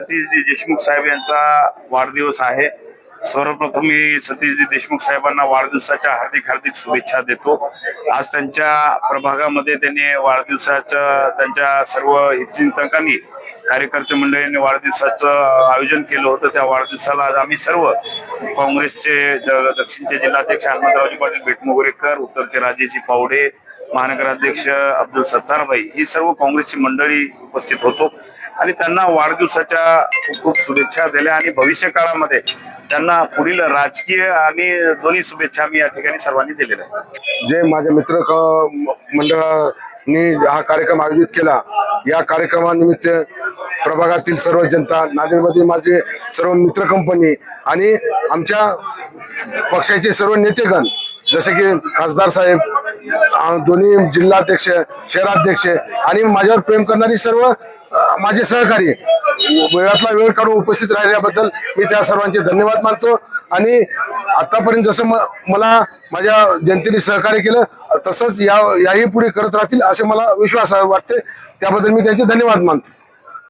सतीश देशमुख साहेब यांचा वाढदिवस आहे. सर्वप्रथम मी सतीशजी देशमुख साहेबांना वाढदिवसाच्या हार्दिक हार्दिक शुभेच्छा देतो. आज त्यांच्या प्रभागामध्ये त्यांनी वाढदिवसाच्या त्यांच्या सर्व हितचिंतकांनी कार्यकर्ते मंडळींनी वाढदिवसाचं आयोजन केलं होतं. त्या वाढदिवसाला आज आम्ही सर्व काँग्रेसचे दक्षिणचे जिल्हाध्यक्ष हनुमंतरावजी पाटील भेटमोगरेकर उत्तरचे राजेजी पावडे महानगराध्यक्ष अब्दुल सत्तारबाई ही सर्व काँग्रेसची मंडळी उपस्थित होतो. आणि त्यांना वाढदिवसाच्या खूप खूप शुभेच्छा दिल्या. आणि भविष्य काळामध्ये त्यांना पुढील राजकीय आणि दोन्ही शुभेच्छा मी या ठिकाणी सर्वांनी दिलेल्या आहेत. जे माझे मित्र क- मंडळाने हा कार्यक्रम आयोजित केला या कार्यक्रमानिमित्त प्रभागातील सर्व जनता नांदेडमध्ये माझे सर्व मित्र कंपनी आणि आमच्या पक्षाचे सर्व नेतेगण जसे की खासदार साहेब दोन्ही जिल्हाध्यक्ष शहराध्यक्ष आणि माझ्यावर प्रेम करणारी सर्व माझे सहकारी वेळातला वेळ काढून उपस्थित राहिल्याबद्दल मी त्या सर्वांचे धन्यवाद मानतो. आणि आतापर्यंत जसं मला माझ्या जनतेने सहकार्य केलं तसंच या याही पुढे करत राहतील असे मला विश्वास वाटते. त्याबद्दल मी त्यांचे धन्यवाद मानतो.